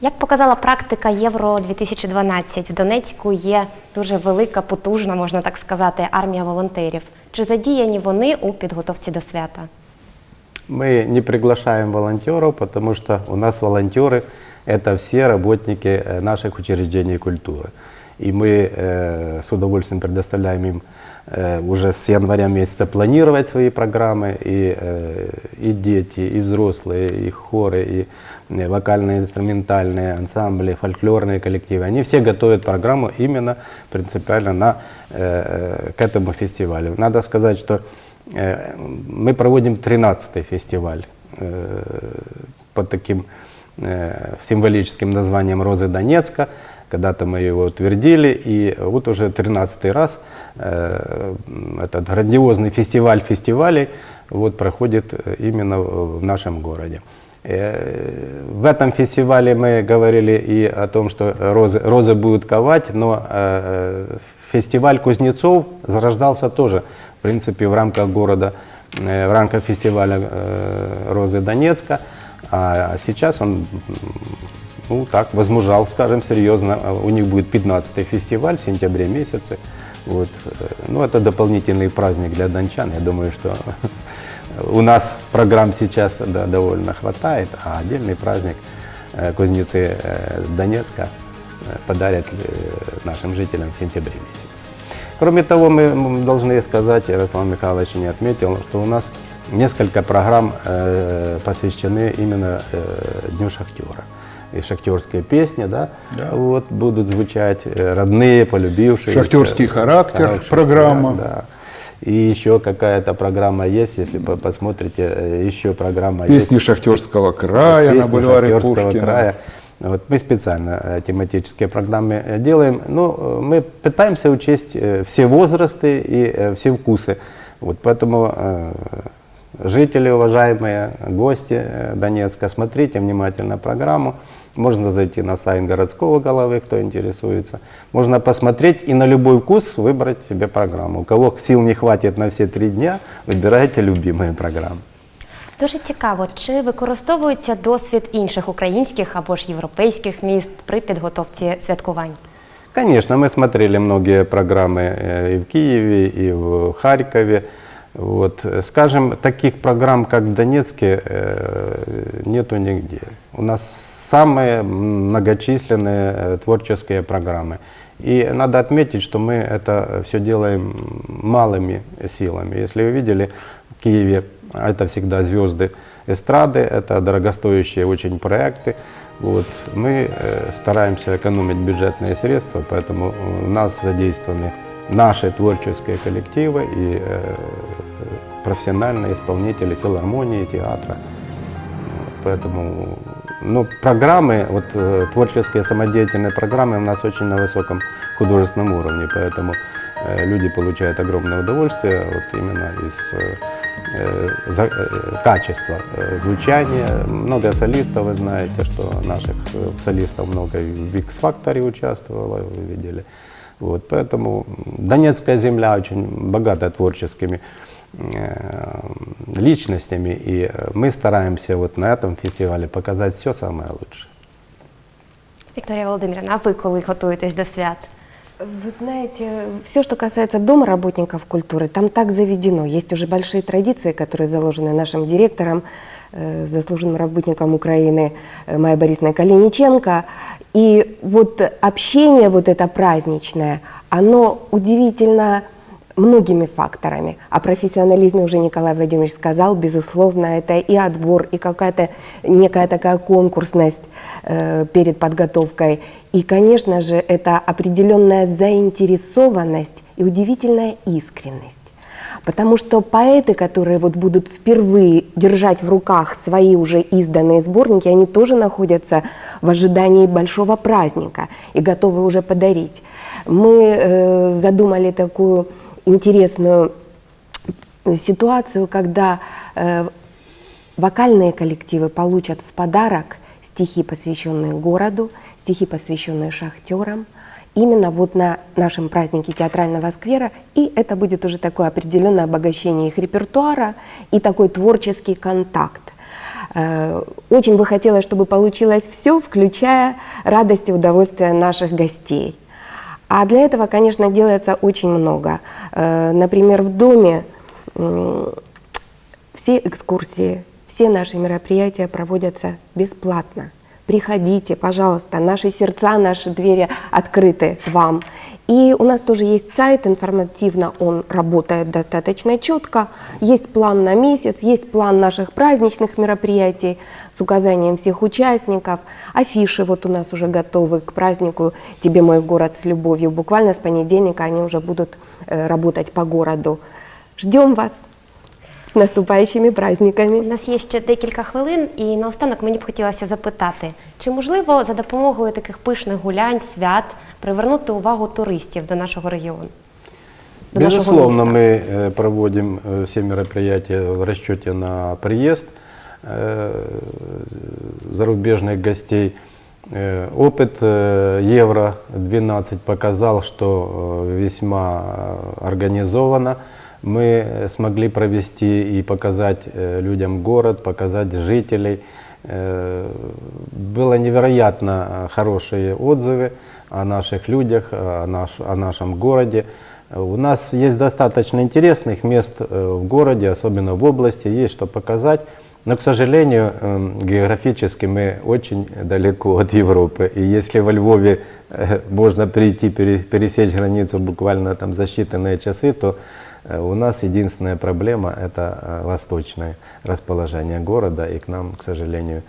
Як показала практика Євро 2012, в Донецьку є дуже велика, потужна, можна так сказати, армія волонтерів. Чи задіяні вони у підготовці до свята? Мы не приглашаем волонтеров, потому что у нас волонтеры – это все работники э, наших учреждений культуры. И мы э, с удовольствием предоставляем им э, уже с января месяца планировать свои программы. И, э, и дети, и взрослые, и хоры, и э, вокальные, инструментальные ансамбли, фольклорные коллективы. Они все готовят программу именно принципиально на, э, к этому фестивалю. Надо сказать, что Э, Мы проводим 13-й фестиваль э, под таким э, символическим названием «Розы Донецка». Когда-то мы его утвердили, и вот уже 13-й раз э, этот грандиозный фестиваль фестивалей вот, проходит э, именно в нашем городе. Э, В этом фестивале мы говорили и о том, что розы, розы будут ковать, но фестиваль кузнецов зарождался тоже, в принципе, в рамках города, в рамках фестиваля розы Донецка. А сейчас он, ну так, возмужал, скажем, серьезно. А У них будет 15-й фестиваль в сентябре месяце. Вот. э, Ну, это дополнительный праздник для дончан. Я думаю, что у нас программ сейчас да, довольно хватает, а отдельный праздник э, кузнецы э, Донецка подарят нашим жителям в сентябре месяце. Кроме того, мы должны сказать, Ярослав Михайлович не отметил, что у нас несколько программ посвящены именно Дню шахтера. И шахтерские песни, да, Да. вот будут звучать э, родные, полюбившиеся. Шахтерский характер Характер, программа. Да. И еще какая-то программа есть, если по- посмотрите, э, еще программа Песни есть. Шахтерского края на Песни бульваре Шахтерского Пушкина. края. Вот мы специально э, тематические программы делаем. Ну, э, мы пытаемся учесть все возрасты и все вкусы. Вот поэтому жители, уважаемые гости Донецка, смотрите внимательно программу. Можно зайти на сайт городского головы, кто интересуется. Можно посмотреть и на любой вкус выбрать себе программу. У кого сил не хватит на все три дня, выбирайте любимые программы. Дуже цікаво, чи використовується досвід інших українських або ж європейських міст при підготовці святкувань? Конечно, мы смотрели многие программы э, и в Киеве, и в Харькове. Вот. э, Скажем, таких программ, как в Донецке, э, нету нигде. У нас самые многочисленные э, творческие программы. И надо отметить, что мы это все делаем малыми силами. Если вы видели, в Киеве это всегда звезды эстрады, это дорогостоящие очень проекты. Вот. Мы стараемся экономить бюджетные средства, поэтому у нас задействованы наши творческие коллективы и профессиональные исполнители филармонии, театра. Поэтому ну, программы, вот, э, творческие самодеятельные программы у нас очень на высоком художественном уровне, поэтому э, люди получают огромное удовольствие вот, именно из э, э, за- э, качества э, звучания. Много солистов, вы знаете, что наших солистов много в X-Factor участвовало, вы видели. Вот, поэтому Донецкая земля очень богата творческими личностями, и э, мы стараемся вот на этом фестивале показать все самое лучшее. Вікторія Володимирівна, а ви коли готуєтесь до свят? Вы знаете, все, что касается Дома работников культуры, там так заведено. Есть уже большие традиции, которые заложены нашим директором, э, заслуженным работником Украины э, Майей Борисовной Калиниченко. И вот общение вот это праздничное, оно удивительно многими факторами. О профессионализме уже Николай Владимирович сказал, безусловно, это и отбор, и какая-то некая такая конкурсность э, перед подготовкой. И, конечно же, это определенная заинтересованность и удивительная искренность. Потому что поэты, которые вот будут впервые держать в руках свои уже изданные сборники, они тоже находятся в ожидании большого праздника и готовы уже подарить. Мы э, задумали такую интересную ситуацию, когда э, вокальные коллективы получат в подарок стихи, посвященные городу, стихи, посвященные шахтерам, именно вот на нашем празднике театрального сквера, и это будет уже такое определенное обогащение их репертуара и такой творческий контакт. Э, Очень бы хотелось, чтобы получилось все, включая радость и удовольствие наших гостей. А для этого, конечно, делается очень много. Э, Например, в доме все экскурсии, все наши мероприятия проводятся бесплатно. Приходите, пожалуйста, наши сердца, наши двери открыты вам. И у нас тоже есть сайт, информативно он работает достаточно четко. Есть план на месяц, есть план наших праздничных мероприятий с указанием всех участников. Афиши вот у нас уже готовы к празднику «Тебе мой город с любовью». Буквально с понедельника они уже будут э, работать по городу. Ждем вас с наступающими У праздниками. нас є ще декілька хвилин, і наостанок мені б хотілося запитати, чи можливо за допомогою таких пишних гулянь, свят привернути увагу туристів до нашого регіону? До нашого Безусловно, міста? мы э, проводим э, все мероприятия в расчете на приезд э, зарубежных гостей. Э, Опыт э, Евро-12 показал, что э, весьма э, организованно мы э, смогли провести и показать э, людям город, показать жителей. Э, Было невероятно хорошие отзывы о наших людях, о, наш- о нашем городе. У нас есть достаточно интересных мест в городе, особенно в области, есть что показать. Но, к сожалению, эм, географически мы очень далеко от Европы. И если во Львове можно прийти, пере- пересечь границу буквально там за считанные часы, то у нас единственная проблема – это э, восточное расположение города, и к нам, к сожалению,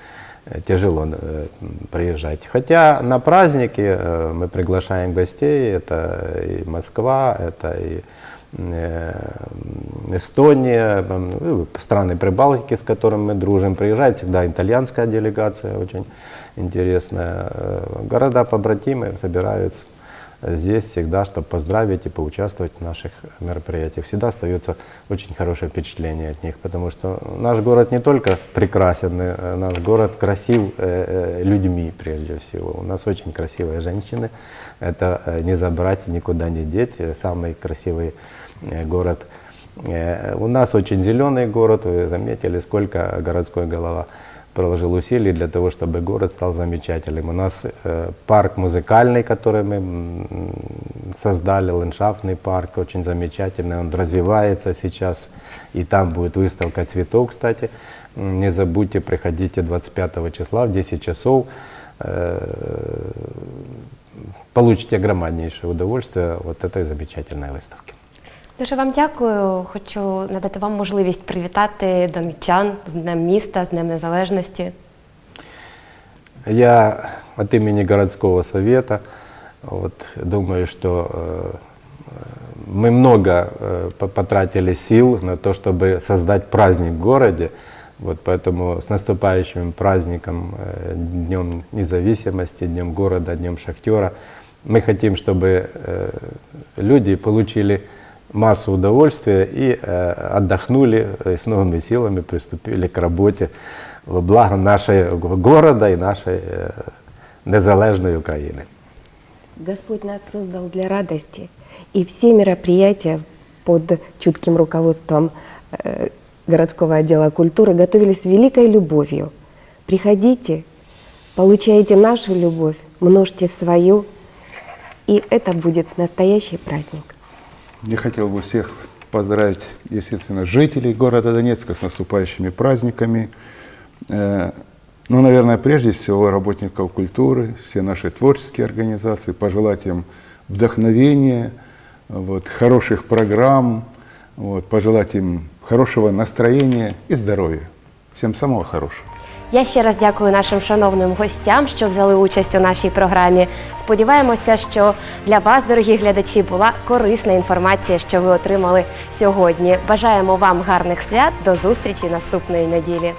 э, тяжело э, приезжать. Хотя на праздники э, мы приглашаем гостей, это и Москва, это и э, Эстония, ну, страны Прибалтики, с которыми мы дружим, приезжает всегда итальянская делегация, очень интересная. Э, Города-побратимы собираются здесь всегда, чтобы поздравить и поучаствовать в наших мероприятиях. Всегда остается очень хорошее впечатление от них, потому что наш город не только прекрасен, э, наш город красив э, э, людьми прежде всего. У нас очень красивые женщины, это не забрать и никуда не деть. Самый красивый город. У нас очень зеленый город, вы заметили, сколько городской голова приложил усилий для того, чтобы город стал замечательным. У нас э, парк музыкальный, который мы создали, ландшафтный парк, очень замечательный, он развивается сейчас, и там будет выставка цветов, кстати. Не забудьте, приходите 25 числа в 10 часов, э, получите громаднейшее удовольствие от этой замечательной выставки. Дуже вам дякую. Хочу надати вам можливість привітати донеччан з Днем міста, з Днем Незалежності. Я от имени городского совета вот, думаю, что э, мы много э, по- потратили сил на то, чтобы создать праздник в городе. Вот поэтому с наступающим праздником, э, Днем независимости, Днем города, Днем шахтера, мы хотим, чтобы э, люди получили массу удовольствия и э, отдохнули э, и с новыми силами приступили к работе во благо нашего города и нашей э, незалежной Украины. Господь нас создал для радости, и все мероприятия под чутким руководством э, городского отдела культуры готовились с великой любовью. Приходите, получайте нашу любовь, множьте свою, и это будет настоящий праздник. Я хотел бы всех поздравить, естественно, жителей города Донецка с наступающими праздниками. Э, Ну, наверное, прежде всего работников культуры, все наши творческие организации, пожелать им вдохновения, вот, хороших программ, вот, пожелать им хорошего настроения и здоровья. Всем самого хорошего. Я ще раз дякую нашим шановним гостям, що взяли участь у нашій програмі. Сподіваємося, що для вас, дорогі глядачі, була корисна інформація, що ви отримали сьогодні. Бажаємо вам гарних свят. До зустрічі наступної неділі.